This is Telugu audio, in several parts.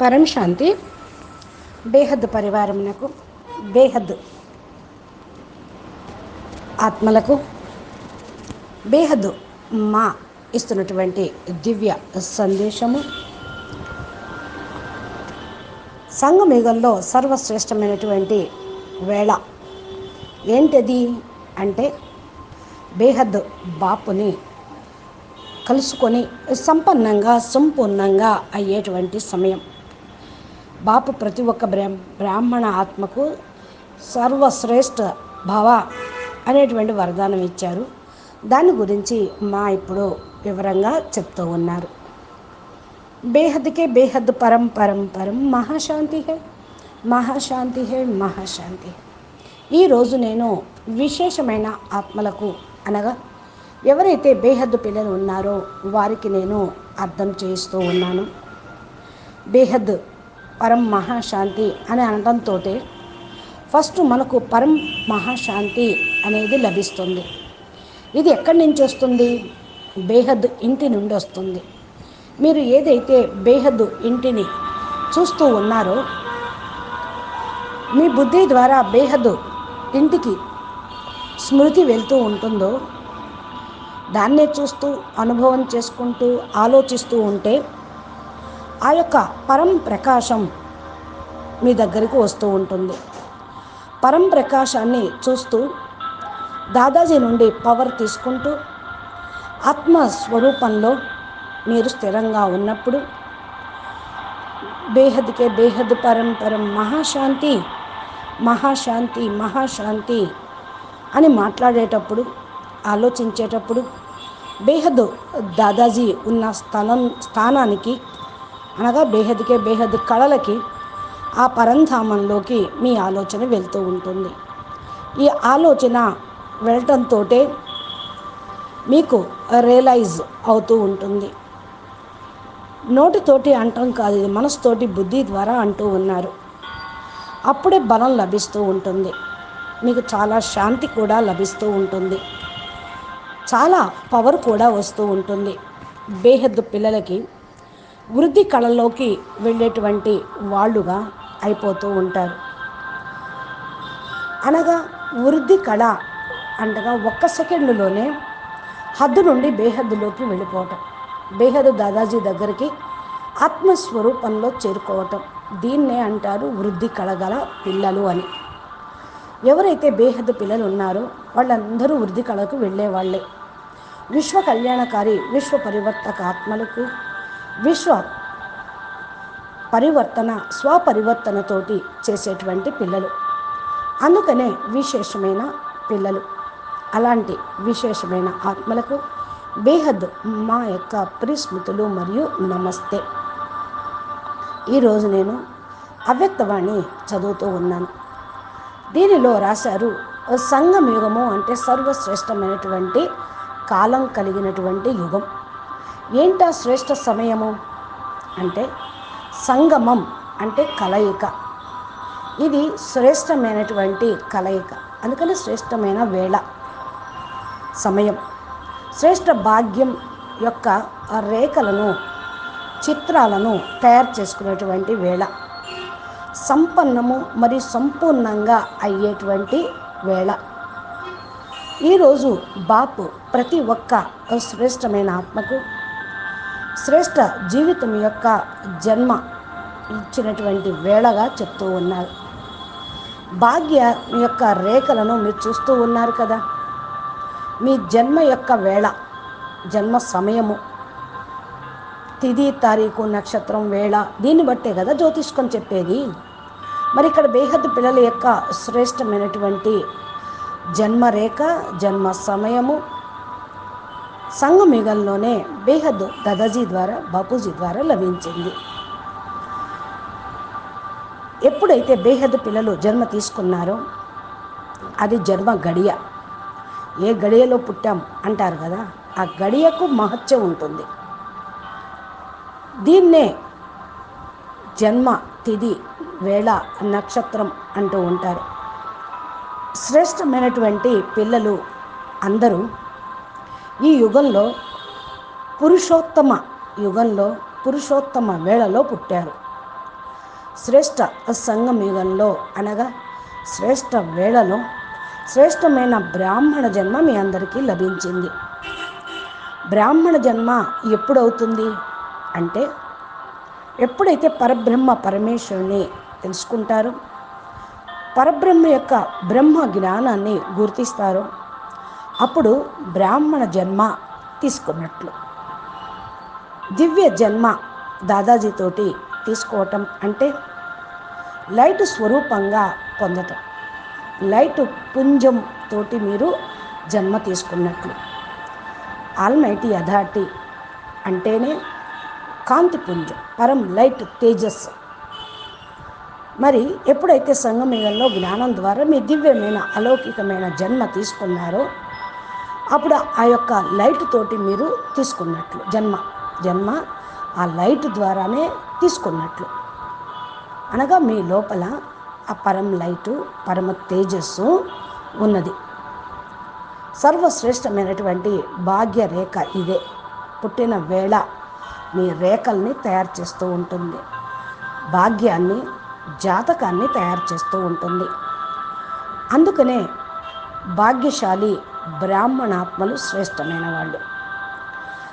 పరం శాంతి. బేహద్ పరివారమునకు బేహద్ ఆత్మలకు బేహద్ మా ఇస్తున్నటువంటి దివ్య సందేశము. సంఘమయుగంలో సర్వశ్రేష్టమైనటువంటి వేళ ఏంటది అంటే బేహద్ బాపుని కలుసుకొని సంపన్నంగా సంపూర్ణంగా అయ్యేటువంటి సమయం. బాపు ప్రతి ఒక్క బ్రాహ్మణ ఆత్మకు సర్వశ్రేష్ఠ భవ అనేటువంటి వరదానం ఇచ్చారు. దాని గురించి మా ఇప్పుడు వివరంగా చెప్తూ ఉన్నారు. బేహద్కే బేహద్ పరం పరం పరం మహాశాంతి హే మహాశాంతి హే మహాశాంతి ఈరోజు నేను విశేషమైన ఆత్మలకు అనగా ఎవరైతే బేహద్దు పిల్లలు ఉన్నారో వారికి నేను అర్థం చేస్తూ ఉన్నాను. బేహద్ పరం మహాశాంతి అని అనడంతో ఫస్ట్ మనకు పరం మహాశాంతి అనేది లభిస్తుంది. ఇది ఎక్కడి నుంచి వస్తుంది? బేహద్ ఇంటి నుండి వస్తుంది. మీరు ఏదైతే బేహద్ ఇంటిని చూస్తూ ఉన్నారో మీ బుద్ధి ద్వారా బేహద్ ఇంటికి స్మృతి వెళ్తూ ఉంటుందో దాన్నే చూస్తూ అనుభవం చేసుకుంటూ ఆలోచిస్తూ ఉంటే ఆ యొక్క పరం ప్రకాశం మీ దగ్గరికి వస్తూ ఉంటుంది. పరం ప్రకాశాన్ని చూస్తూ దాదాజీ నుండి పవర్ తీసుకుంటూ ఆత్మ స్వరూపంలో మీరు స్థిరంగా ఉన్నప్పుడు బేహద్కే బేహద్ పరం పరం మహాశాంతి మహాశాంతి మహాశాంతి అని మాట్లాడేటప్పుడు ఆలోచించేటప్పుడు బేహద్ దాదాజీ ఉన్న స్థలం స్థానానికి అనగా బేహద్కే బేహద్ కళలకి ఆ పరంధామంలోకి మీ ఆలోచన వెళ్తూ ఉంటుంది. ఈ ఆలోచన వెళ్ళటంతో మీకు రియలైజ్ అవుతూ ఉంటుంది. నోటితోటి అంటాం కాదు ఇది మనసుతోటి బుద్ధి ద్వారా అంటూ ఉన్నారు. అప్పుడే బలం లభిస్తూ ఉంటుంది. మీకు చాలా శాంతి కూడా లభిస్తూ ఉంటుంది. చాలా పవర్ కూడా వస్తూ ఉంటుంది. బేహద్దు పిల్లలకి వృద్ధి కళలోకి వెళ్ళేటువంటి వాళ్ళుగా అయిపోతూ ఉంటారు. అనగా వృద్ధి కళ అంటగా ఒక్క సెకండ్లోనే హద్దు నుండి బేహద్దులోకి వెళ్ళిపోవటం. బేహద్దు దాదాజీ దగ్గరికి ఆత్మస్వరూపంలో చేరుకోవటం. దీన్నే అంటారు వృద్ధి కళగల పిల్లలు అని. ఎవరైతే బేహద్దు పిల్లలు ఉన్నారో వాళ్ళందరూ వృద్ధి కళకు వెళ్ళేవాళ్ళే. విశ్వ కళ్యాణకారి విశ్వ పరివర్తక ఆత్మలకు విశ్వ పరివర్తన స్వపరివర్తనతోటి చేసేటువంటి పిల్లలు. అందుకనే విశేషమైన పిల్లలు. అలాంటి విశేషమైన ఆత్మలకు బేహద్ మా యొక్క ప్రిస్మృతులు మరియు నమస్తే. ఈరోజు నేను అవ్యక్తవాణి చదువుతూ ఉన్నాను. దీనిలో రాశారు సంఘం యుగము అంటే సర్వశ్రేష్టమైనటువంటి కాలం కలిగినటువంటి యుగం. ఏంటా శ్రేష్ఠ సమయము? అంటే సంగమం అంటే కలయిక. ఇది శ్రేష్టమైనటువంటి కలయిక. అందుకని శ్రేష్టమైన వేళ సమయం. శ్రేష్ఠ భాగ్యం యొక్క రేఖలను చిత్రాలను తయారు చేసుకునేటువంటి వేళ. సంపన్నము మరియు సంపూర్ణంగా అయ్యేటువంటి వేళ. ఈరోజు బాపు ప్రతి ఒక్క శ్రేష్టమైన ఆత్మకు శ్రేష్ఠ జీవితం యొక్క జన్మ ఇచ్చినటువంటి వేళగా చెప్తూ ఉన్నారు. భాగ్య యొక్క రేఖలను మీరు చూస్తూ ఉన్నారు కదా. మీ జన్మ యొక్క వేళ జన్మ సమయము తిది తారీఖు నక్షత్రం వేళ దీన్ని బట్టే కదా జ్యోతిష్కం చెప్పేది. మరి ఇక్కడ బేహద్ పిల్లల యొక్క శ్రేష్టమైనటువంటి జన్మరేఖ జన్మ సమయము సంగమిగంలోనే బేహద్ దాదాజీ ద్వారా బాపూజీ ద్వారా లభించింది. ఎప్పుడైతే బేహద్ పిల్లలు జన్మ తీసుకున్నారో అది జన్మ గడియ. ఏ గడియలో పుట్టాం అంటారు కదా ఆ గడియకు మహత్యం ఉంటుంది. దీన్నే జన్మ తిది వేళ నక్షత్రం అంటూ ఉంటారు. శ్రేష్టమైనటువంటి పిల్లలు అందరూ ఈ యుగంలో పురుషోత్తమ యుగంలో పురుషోత్తమ వేళలో పుట్టారు. శ్రేష్ఠ సంగమయుగంలో అనగా శ్రేష్ట వేళలో శ్రేష్టమైన బ్రాహ్మణ జన్మ మీ అందరికీ లభించింది. బ్రాహ్మణ జన్మ ఎప్పుడవుతుంది అంటే ఎప్పుడైతే పరబ్రహ్మ పరమేశ్వరుని తెలుసుకుంటారో పరబ్రహ్మ యొక్క బ్రహ్మ జ్ఞానాన్ని గుర్తిస్తారో. అప్పుడు బ్రాహ్మణ జన్మ తీసుకున్నట్లు. దివ్య జన్మ దాదాజీతోటి తీసుకోవటం అంటే లైట్ స్వరూపంగా పొందటం. లైట్ పుంజం తోటి మీరు జన్మ తీసుకున్నట్లు. ఆల్మైటీ అథారిటీ అంటేనే కాంతి పుంజం పరం లైట్ తేజస్ మరి ఎప్పుడైతే సంగమేయంలో జ్ఞానం ద్వారా మీ దివ్యమైన అలౌకికమైన జన్మ తీసుకున్నారో అప్పుడు ఆ యొక్క లైట్ తోటి మీరు తీసుకున్నట్లు జన్మ జన్మ ఆ లైట్ ద్వారానే తీసుకున్నట్లు. అనగా మీ లోపల ఆ పరం లైటు పరమ తేజస్సు ఉన్నది. సర్వశ్రేష్టమైనటువంటి భాగ్య రేఖ ఇదే. పుట్టిన వేళ మీ రేఖల్ని తయారు చేస్తూ ఉంటుంది. భాగ్యాన్ని జాతకాన్ని తయారు చేస్తూ ఉంటుంది. అందుకనే భాగ్యశాలి బ్రాహ్మణాత్మలు శ్రేష్టమైన వాళ్ళు.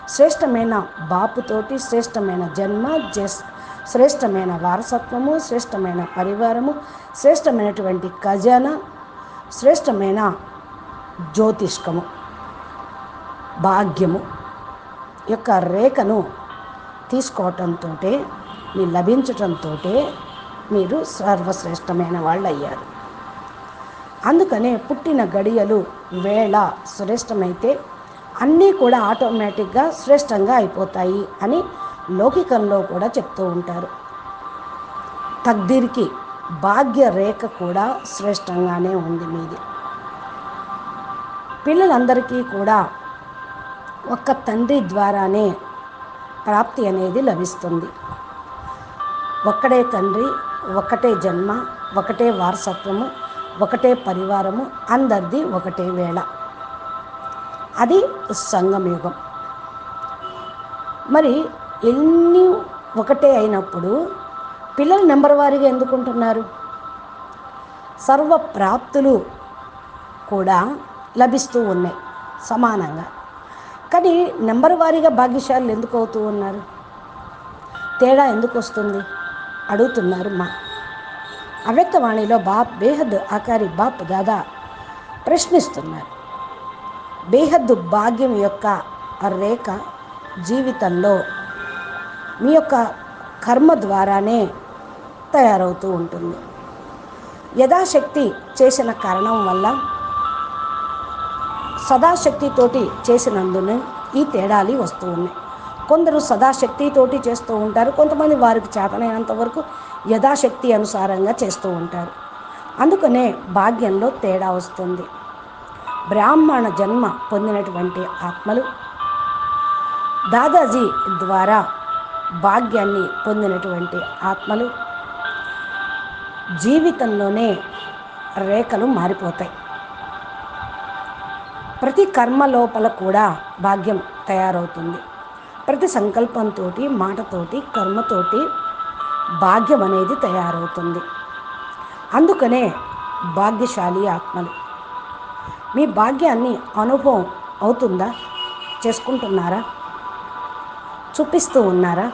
శ్రేష్టమైన బాపుతోటి శ్రేష్టమైన జన్మ జస్ శ్రేష్టమైన వారసత్వము శ్రేష్టమైన పరివారము శ్రేష్టమైనటువంటి ఖజానా శ్రేష్టమైన జ్యోతిష్కము భాగ్యము యొక్క రేఖను తీసుకోవటంతో మీ లభించటంతో మీరు సర్వశ్రేష్టమైన వాళ్ళు అయ్యారు అందుకనే పుట్టిన గడియలు వేళ శ్రేష్టమైతే అన్నీ కూడా ఆటోమేటిక్గా శ్రేష్టంగా అయిపోతాయి అని లౌకికంలో కూడా చెప్తూ ఉంటారు. తగ్దీర్కి భాగ్య రేఖ కూడా శ్రేష్టంగానే ఉంది మీది. పిల్లలందరికీ కూడా ఒక్క తండ్రి ద్వారానే ప్రాప్తి అనేది లభిస్తుంది. ఒక్కడే తండ్రి ఒకటే జన్మ ఒకటే వారసత్వము ఒకటే పరివారము అందరిది ఒకటే వేళ. అది సంగమయుగం. మరి ఎన్ని ఒకటే అయినప్పుడు పిల్లలు నెంబర్ వారీగా ఎందుకుంటున్నారు? సర్వ ప్రాప్తులు కూడా లభిస్తూ ఉన్నాయి సమానంగా. కానీ నెంబర్ వారీగా భాగ్యశాలు ఎందుకు అవుతూ ఉన్నారు? తేడా ఎందుకు వస్తుంది? అడుగుతున్నారు మా అవ్యక్తవాణిలో బాప్ బేహద్ ఆకారి బాప్ దాదా ప్రశ్నిస్తున్నారు. బేహద్దు భాగ్యం యొక్క రేఖ జీవితంలో మీ యొక్క కర్మ ద్వారానే తయారవుతూ ఉంటుంది. యథాశక్తి చేసిన కారణం వల్ల సదాశక్తితోటి చేసినందున ఈ తేడాలు వస్తూ ఉన్నాయి. కొందరు సదాశక్తితోటి చేస్తూ ఉంటారు. కొంతమంది వారికి చేతనైనంత వరకు యథాశక్తి అనుసారంగా చేస్తూ ఉంటారు. అందుకనే భాగ్యంలో తేడా వస్తుంది. బ్రాహ్మణ జన్మ పొందినటువంటి ఆత్మలు దాదాజీ ద్వారా భాగ్యాన్ని పొందినటువంటి ఆత్మలు జీవితంలోనే రేఖలు మారిపోతాయి. ప్రతి కర్మ లోపల కూడా భాగ్యం తయారవుతుంది. ప్రతి సంకల్పంతో మాటతోటి కర్మతోటి భాగ్యం అనేది తయారవుతుంది. అందుకనే భాగ్యశాలి ఆత్మలు. మీ భాగ్యాన్ని అనుభవం అవుతుందా? చేసుకుంటున్నారా? చూపిస్తూ ఉన్నారా?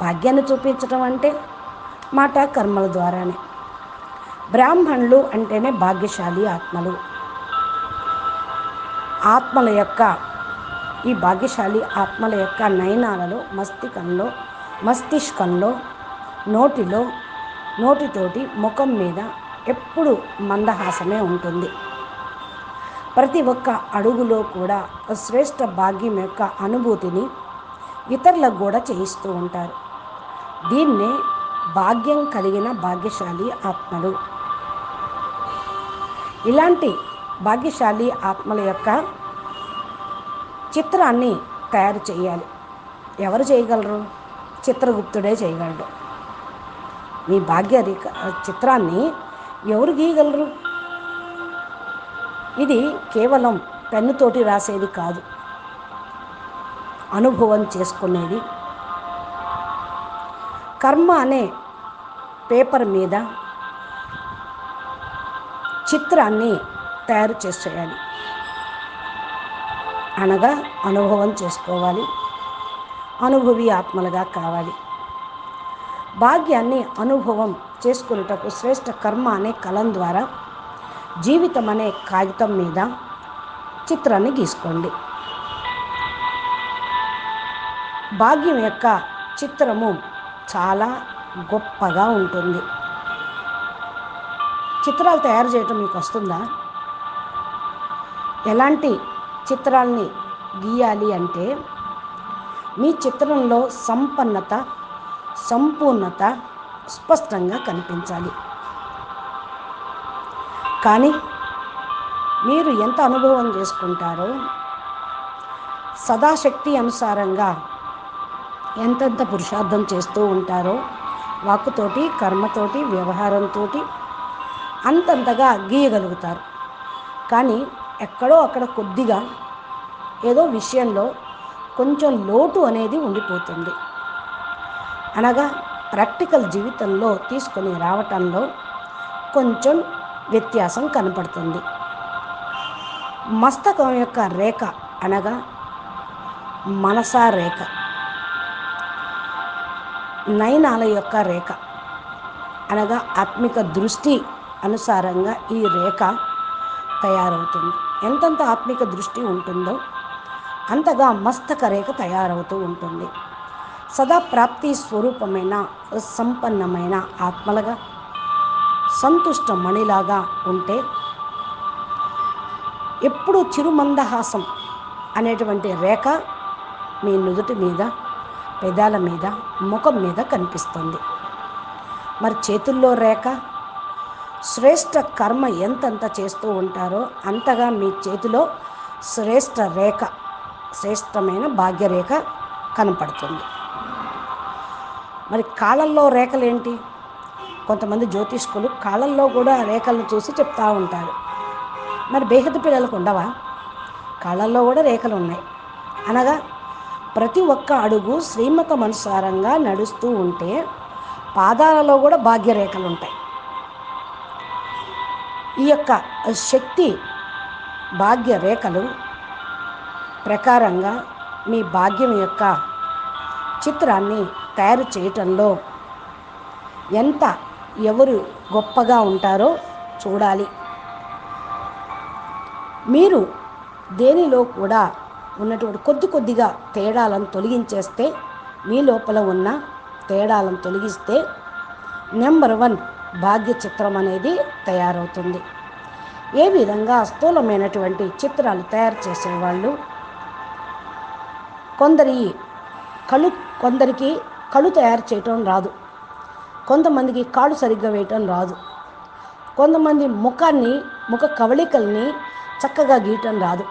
భాగ్యాన్ని చూపించడం అంటే మాట కర్మల ద్వారానే. బ్రాహ్మణులు అంటేనే భాగ్యశాలి ఆత్మలు. ఆత్మల యొక్క ఈ భాగ్యశాలి ఆత్మల యొక్క నయనాలలో మస్తికంలో మస్తిష్కంలో నోటిలో నోటితోటి ముఖం మీద ఎప్పుడు మందహాసమే ఉంటుంది. ప్రతి ఒక్క అడుగులో కూడా శ్రేష్ఠ భాగ్యం యొక్క అనుభూతిని ఇతరులకు కూడా చేయిస్తూ ఉంటారు. దీన్నే భాగ్యం కలిగిన భాగ్యశాలి ఆత్మలు. ఇలాంటి భాగ్యశాలి ఆత్మల యొక్క చిత్రాన్ని తయారు చేయాలి. ఎవరు చేయగలరు? చిత్రగుప్తుడే చేయగలడు. మీ భాగ్య చిత్రాన్ని ఎవరు గీయగలరు? ఇది కేవలం పెన్నుతోటి రాసేది కాదు. అనుభవం చేసుకునేది. కర్మ అనే పేపర్ మీద చిత్రాన్ని తయారు చేసేయాలి. అనగా అనుభవం చేసుకోవాలి. అనుభవి ఆత్మలుగా కావాలి. భాగ్యాన్ని అనుభవం చేసుకున్నటకు శ్రేష్ట కర్మ అనే కలం ద్వారా జీవితం అనే కాగితం మీద చిత్రాన్ని గీసుకోండి. భాగ్యం యొక్క చిత్రము చాలా గొప్పగా ఉంటుంది. చిత్రాలు తయారు చేయటం మీకు వస్తుందా? ఎలాంటి చిత్రాల్ని గీయాలి అంటే మీ చిత్రంలో సంపన్నత సంపూర్ణత స్పష్టంగా కనిపించాలి. కానీ మీరు ఎంత అనుభవం చేసుకుంటారో సదాశక్తి అనుసారంగా ఎంతెంత పురుషార్థం చేస్తూ ఉంటారో వాక్కుతోటి కర్మతోటి వ్యవహారంతో అంతంతగా గీయగలుగుతారు. కానీ ఎక్కడో అక్కడ కొద్దిగా ఏదో విషయంలో కొంచెం లోటు అనేది ఉండిపోతుంది. అనగా ప్రాక్టికల్ జీవితంలో తీసుకొని రావటంలో కొంచెం వ్యత్యాసం కనపడుతుంది. మస్తకం యొక్క రేఖ అనగా మనసా రేఖ. నయనాల యొక్క రేఖ అనగా ఆత్మిక దృష్టి అనుసారంగా ఈ రేఖ తయారవుతుంది. ఎంతంత ఆత్మిక దృష్టి ఉంటుందో అంతగా మస్తక రేఖ తయారవుతూ ఉంటుంది. సదా ప్రాప్తి స్వరూపమైన సంపన్నమైన ఆత్మలుగా సంతుష్ట మణిలాగా ఉంటే ఎప్పుడు చిరుమందహాసం అనేటువంటి రేఖ మీ నుదుటి మీద పెదాల మీద ముఖం మీద కనిపిస్తుంది. మరి చేతుల్లో రేఖ శ్రేష్ట కర్మ ఎంతంత చేస్తూ ఉంటారో అంతగా మీ చేతిలో శ్రేష్ట రేఖ శ్రేష్టమైన భాగ్యరేఖ కనపడుతుంది. మరి కాళ్ళల్లో ఏంటి? కొంతమంది జ్యోతిష్కులు కాళ్ళల్లో కూడా రేఖలను చూసి చెప్తూ ఉంటారు. మరి బేహద పిల్లలకు ఉండవా? కాళ్ళల్లో కూడా రేఖలు ఉన్నాయి. అనగా ప్రతి ఒక్క అడుగు శ్రీమతం అనుసారంగా నడుస్తూ ఉంటే పాదాలలో కూడా భాగ్యరేఖలు ఉంటాయి. ఈ యొక్క శక్తి భాగ్యరేఖలు ప్రకారంగా మీ భాగ్యం యొక్క చిత్రాన్ని తయారు చేయటంలో ఎంత ఎవరు గొప్పగా ఉంటారో చూడాలి. మీరు దేనిలో కూడా ఉన్నటువంటి కొద్ది కొద్దిగా తేడాలను తొలగించేస్తే మీ లోపల ఉన్న తేడాలను తొలగిస్తే నెంబర్ వన్ భాగ్య చిత్రం అనేది తయారవుతుంది. ఏ విధంగా స్థూలమైనటువంటి చిత్రాలు తయారు చేసేవాళ్ళు కొందరి కళ్ళు కొందరికి కళ్ళు తయారు చేయటం రాదు. కొంతమందికి కాళ్ళు సరిగ్గా వేయటం రాదు. కొంతమంది ముఖాన్ని ముఖ కవళికల్ని చక్కగా గీయటం రాదు.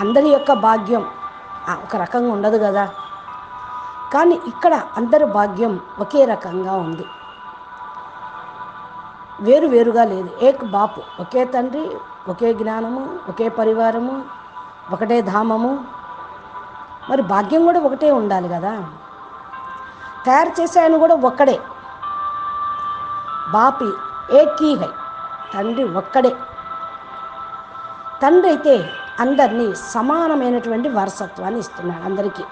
అందరి యొక్క భాగ్యం ఒక రకంగా ఉండదు కదా. కానీ ఇక్కడ అందరి భాగ్యం ఒకే రకంగా ఉంది. వేరు వేరుగా లేదు. ఏక్ బాపు ఒకే తండ్రి ఒకే జ్ఞానము ఒకే పరివారము ఒకటే ధామము. మరి భాగ్యం కూడా ఒకటే ఉండాలి కదా. తయారు చేసే ఆయన కూడా ఒక్కడే. బాపి ఏకీ హై తండ్రి ఒక్కడే. తండ్రి అయితే అందరినీ సమానమైనటువంటి వారసత్వాన్ని ఇస్తున్నాడు అందరికీ.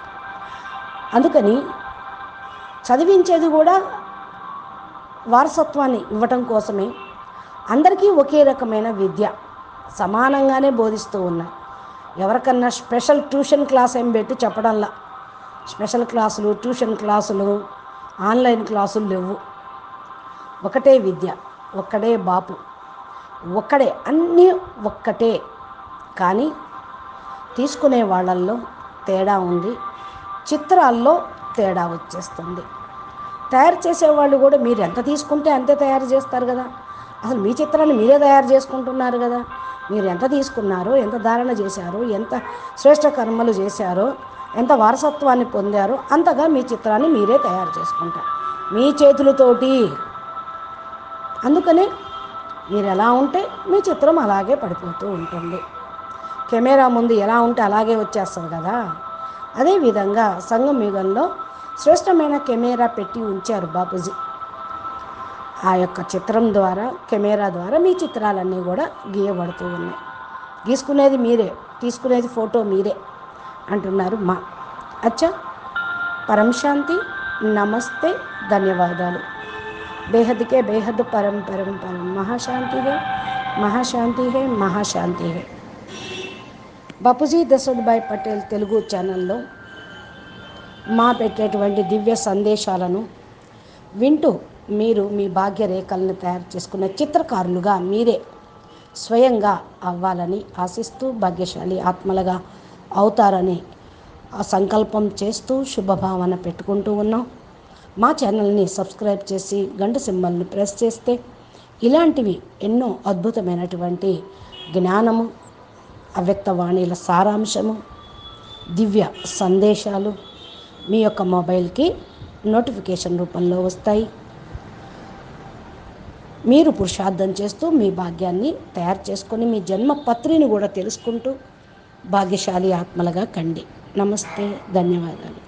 అందుకని చదివించేది కూడా వారసత్వాన్ని ఇవ్వటం కోసమే. అందరికీ ఒకే రకమైన విద్య. సమానంగానే బోధిస్తూ ఉన్నాయి ఎవరికన్నా స్పెషల్ ట్యూషన్ క్లాస్ ఏం పెట్టి చెప్పడంలా. స్పెషల్ క్లాసులు ట్యూషన్ క్లాసులు ఆన్లైన్ క్లాసులు లేవు. ఒకటే విద్య ఒక్కడే బాపు. ఒక్కడే అన్నీ ఒక్కటే. కానీ తీసుకునే వాళ్ళల్లో తేడా ఉంది చిత్రాల్లో తేడా వచ్చేస్తుంది. తయారు చేసేవాళ్ళు కూడా మీరు ఎంత తీసుకుంటే అంతే తయారు చేస్తారు కదా. అసలు మీ చిత్రాన్ని మీరే తయారు చేసుకుంటున్నారు కదా. మీరు ఎంత తీసుకున్నారో ఎంత ధారణ చేశారో ఎంత శ్రేష్ట కర్మలు చేశారో ఎంత వారసత్వాన్ని పొందారో అంతగా మీ చిత్రాన్ని మీరే తయారు చేసుకుంటారు. మీ చేతులతోటి. అందుకనే మీరు ఎలా ఉంటే మీ చిత్రం అలాగే పడిపోతూ ఉంటుంది. కెమెరా ముందు ఎలా ఉంటే అలాగే వచ్చేస్తుంది కదా. అదేవిధంగా సంఘం యుగంలో శ్రేష్టమైన కెమెరా పెట్టి ఉంచారు బాపూజీ. ఆ యొక్క చిత్రం ద్వారా కెమెరా ద్వారా మీ చిత్రాలన్నీ కూడా గీయబడుతూ ఉన్నాయి. గీసుకునేది మీరే తీసుకునేది ఫోటో మీరే అంటున్నారు మా. అచ్చా. పరంశాంతి నమస్తే ధన్యవాదాలు. బేహద్కే బేహద్ పరం పరం పరం. మహాశాంతి హే మహాశాంతి హే మహాశాంతి హే బాపూజీ దశరథ్భాయ్ పటేల్ తెలుగు ఛానల్లో మా పెట్టేటువంటి దివ్య సందేశాలను వింటూ మీరు మీ భాగ్యరేఖలను తయారు చేసుకున్న చిత్రకారులుగా మీరే స్వయంగా అవ్వాలని ఆశిస్తూ భాగ్యశాలి ఆత్మలుగా అవుతారని సంకల్పం చేస్తూ శుభభావన పెట్టుకుంటూ ఉన్నాం. మా ఛానల్ని సబ్స్క్రైబ్ చేసి గంట సింబల్ని ప్రెస్ చేస్తే ఇలాంటివి ఎన్నో అద్భుతమైనటువంటి జ్ఞానము అవ్యక్త వాణిల సారాంశము దివ్య సందేశాలు మీ యొక్క మొబైల్కి నోటిఫికేషన్ రూపంలో వస్తాయి. మీరు పురుషార్థం చేస్తూ మీ భాగ్యాన్ని తయారు చేసుకొని మీ జన్మ పత్రిని కూడా తెలుసుకుంటూ భాగ్యశాలి ఆత్మలుగా కండి. నమస్తే ధన్యవాదాలు.